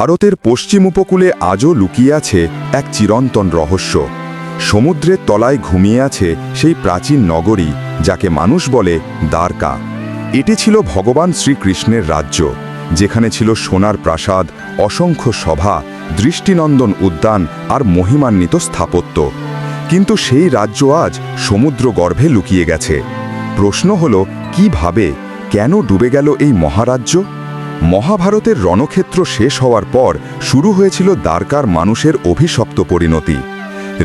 ভারতের পশ্চিম উপকূলে আজও লুকিয়ে আছে এক চিরন্তন রহস্য। সমুদ্রের তলায় ঘুমিয়ে আছে সেই প্রাচীন নগরী যাকে মানুষ বলে দ্বারকা। এটি ছিল ভগবান শ্রীকৃষ্ণের রাজ্য, যেখানে ছিল সোনার প্রাসাদ, অসংখ্য সভা, দৃষ্টিনন্দন উদ্যান আর মহিমান্বিত স্থাপত্য। কিন্তু সেই রাজ্য আজ সমুদ্র গর্ভে লুকিয়ে গেছে। প্রশ্ন হল, কীভাবে, কেন ডুবে গেল এই মহারাজ্য? মহাভারতের রণক্ষেত্র শেষ হওয়ার পর শুরু হয়েছিল দ্বারকার মানুষের অভিশপ্ত পরিণতি।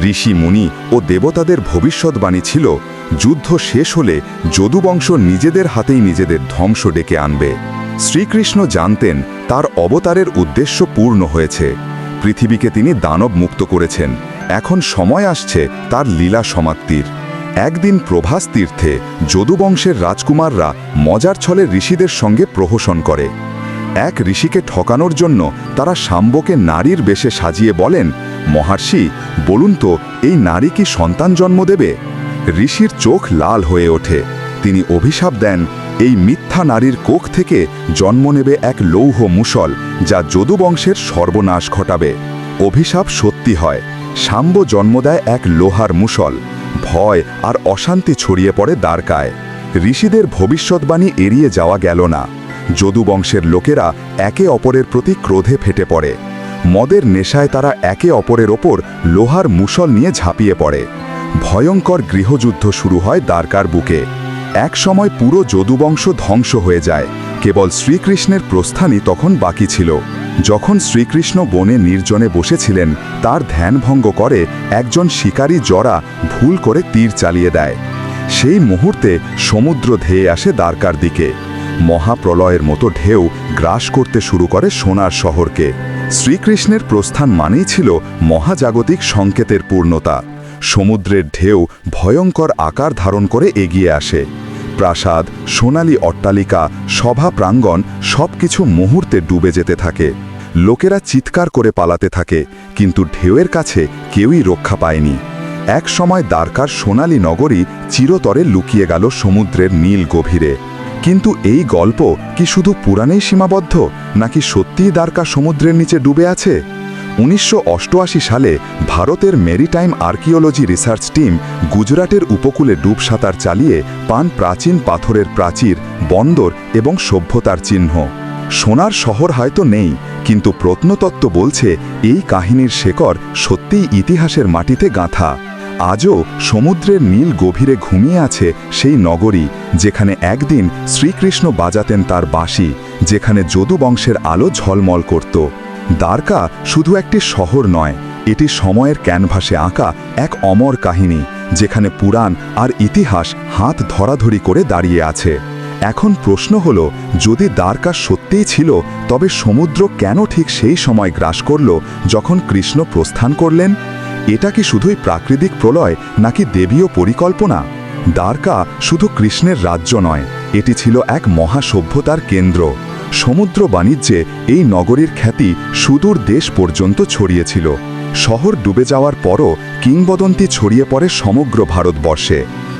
ঋষি মুনি ও দেবতাদের ভবিষ্যৎবাণী ছিল, যুদ্ধ শেষ হলে যদুবংশ নিজেদের হাতেই নিজেদের ধ্বংস ডেকে আনবে। শ্রীকৃষ্ণ জানতেন তার অবতারের উদ্দেশ্য পূর্ণ হয়েছে। পৃথিবীকে তিনি দানব মুক্ত করেছেন। এখন সময় আসছে তার লীলা সমাপ্তির। একদিন প্রভাস তীর্থে যদুবংশের রাজকুমাররা মজার ছলে ঋষিদের সঙ্গে প্রহসন করে। এক ঋষিকে ঠকানোর জন্য তারা শাম্বকে নারীর বেশে সাজিয়ে বলেন, মহর্ষি, বলুন তো, এই নারী কি সন্তান জন্ম দেবে? ঋষির চোখ লাল হয়ে ওঠে। তিনি অভিশাপ দেন, এই মিথ্যা নারীর কোখ থেকে জন্ম নেবে এক লৌহ মুসল, যা যদুবংশের সর্বনাশ ঘটাবে। অভিশাপ সত্যি হয়, শাম্ব জন্ম দেয় এক লোহার মুসল, ভয় আর অশান্তি ছড়িয়ে পড়ে দ্বারকায়। ঋষিদের ভবিষ্যৎবাণী এড়িয়ে যাওয়া গেল না। যদুবংশের লোকেরা একে অপরের প্রতি ক্রোধে ফেটে পড়ে। মদের নেশায় তারা একে অপরের ওপর লোহার মুসল নিয়ে ঝাঁপিয়ে পড়ে। ভয়ঙ্কর গৃহযুদ্ধ শুরু হয় দ্বারকার বুকে। এক সময় পুরো যদুবংশ ধ্বংস হয়ে যায়। কেবল শ্রীকৃষ্ণের প্রস্থানই তখন বাকি ছিল। যখন শ্রীকৃষ্ণ বনে নির্জনে বসেছিলেন, তার ধ্যানভঙ্গ করে একজন শিকারী জরা ভুল করে তীর চালিয়ে দেয়। সেই মুহূর্তে সমুদ্র ধেয়ে আসে দ্বারকার দিকে। মহাপ্রলয়ের মতো ঢেউ গ্রাস করতে শুরু করে সোনার শহরকে। শ্রীকৃষ্ণের প্রস্থান মানেই ছিল মহাজাগতিক সংকেতের পূর্ণতা। সমুদ্রের ঢেউ ভয়ঙ্কর আকার ধারণ করে এগিয়ে আসে। প্রাসাদ, সোনালী অট্টালিকা, সভা প্রাঙ্গণ সবকিছু মুহূর্তে ডুবে যেতে থাকে। লোকেরা চিৎকার করে পালাতে থাকে, কিন্তু ঢেউয়ের কাছে কেউই রক্ষা পায়নি। এক সময় দ্বারকার সোনালী নগরী চিরতরে লুকিয়ে গেল সমুদ্রের নীল গভীরে। কিন্তু এই গল্প কি শুধু পুরাণেই সীমাবদ্ধ, নাকি সত্যিই দ্বারকা সমুদ্রের নিচে ডুবে আছে? উনিশশো অষ্টআশি সালে ভারতের মেরিটাইম আর্কিওলজি রিসার্চ টিম গুজরাটের উপকূলে ডুব সাঁতার চালিয়ে পান প্রাচীন পাথরের প্রাচীর, বন্দর এবং সভ্যতার চিহ্ন। সোনার শহর হয়তো নেই, কিন্তু প্রত্নতত্ত্ব বলছে এই কাহিনীর শেকড় সত্যিই ইতিহাসের মাটিতে গাঁথা। আজও সমুদ্রের নীল গভীরে ঘুমিয়ে আছে সেই নগরী, যেখানে একদিন শ্রীকৃষ্ণ বাজাতেন তার বাঁশি, যেখানে যদুবংশের আলো ঝলমল করত। দ্বারকা শুধু একটি শহর নয়, এটি সময়ের ক্যানভাসে আঁকা এক অমর কাহিনী, যেখানে পুরাণ আর ইতিহাস হাত ধরাধরি করে দাঁড়িয়ে আছে। এখন প্রশ্ন হল, যদি দ্বারকা সত্যিই ছিল, তবে সমুদ্র কেন ঠিক সেই সময় গ্রাস করল, যখন কৃষ্ণ প্রস্থান করলেন? এটা কি শুধুই প্রাকৃতিক প্রলয় নাকি দেবীয় পরিকল্পনা? দ্বারকা শুধু কৃষ্ণের রাজ্য নয়, এটি ছিল এক মহাসভ্যতার কেন্দ্র। সমুদ্র বাণিজ্যে এই নগরীর খ্যাতি সুদূর দেশ পর্যন্ত ছড়িয়েছিল। শহর ডুবে যাওয়ার পরও কিংবদন্তি ছড়িয়ে পড়ে সমগ্র ভারতবর্ষে।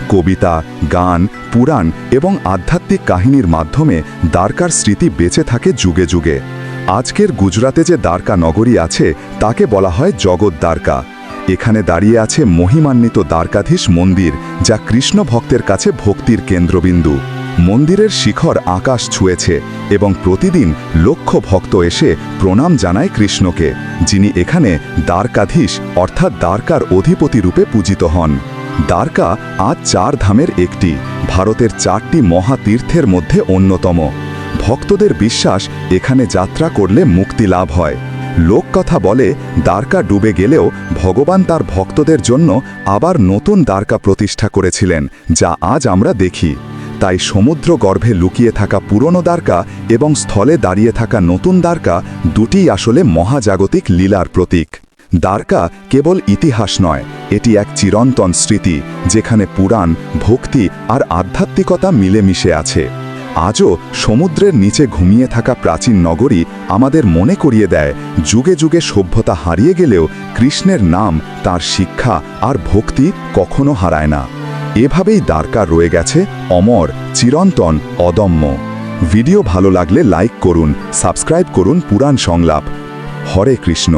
কবিতা, গান, পুরাণ এবং আধ্যাত্মিক কাহিনীর মাধ্যমে দ্বারকার স্মৃতি বেঁচে থাকে যুগে যুগে। আজকের গুজরাতে যে দ্বারকা নগরী আছে, তাকে বলা হয় জগৎ দ্বারকা। এখানে দাঁড়িয়ে আছে মহিমান্বিত দ্বারকাধীশ মন্দির, যা কৃষ্ণ ভক্তের কাছে ভক্তির কেন্দ্রবিন্দু। মন্দিরের শিখর আকাশ ছুঁয়েছে এবং প্রতিদিন লক্ষ ভক্ত এসে প্রণাম জানায় কৃষ্ণকে, যিনি এখানে দ্বারকাধীশ, অর্থাৎ দ্বারকার অধিপতি রূপে পূজিত হন। দ্বারকা আজ চার ধামের একটি, ভারতের চারটি মহাতীর্থের মধ্যে অন্যতম। ভক্তদের বিশ্বাস, এখানে যাত্রা করলে মুক্তি লাভ হয়। লোককথা বলে, দ্বারকা ডুবে গেলেও ভগবান তার ভক্তদের জন্য আবার নতুন দ্বারকা প্রতিষ্ঠা করেছিলেন, যা আজ আমরা দেখি। তাই সমুদ্র গর্ভে লুকিয়ে থাকা পুরনো দ্বারকা এবং স্থলে দাঁড়িয়ে থাকা নতুন দ্বারকা দুটিই আসলে মহাজাগতিক লীলার প্রতীক। দ্বারকা কেবল ইতিহাস নয়, এটি এক চিরন্তন স্মৃতি, যেখানে পুরাণ, ভক্তি আর আধ্যাত্মিকতা মিলেমিশে আছে। আজও সমুদ্রের নিচে ঘুমিয়ে থাকা প্রাচীন নগরী আমাদের মনে করিয়ে দেয়, যুগে যুগে সভ্যতা হারিয়ে গেলেও কৃষ্ণের নাম, তার শিক্ষা আর ভক্তি কখনো হারায় না। এভাবেই দ্বারকা রয়ে গেছে অমর, চিরন্তন, অদম্য। ভিডিও ভালো লাগলে লাইক করুন, সাবস্ক্রাইব করুন পুরাণ সংলাপ। হরে কৃষ্ণ।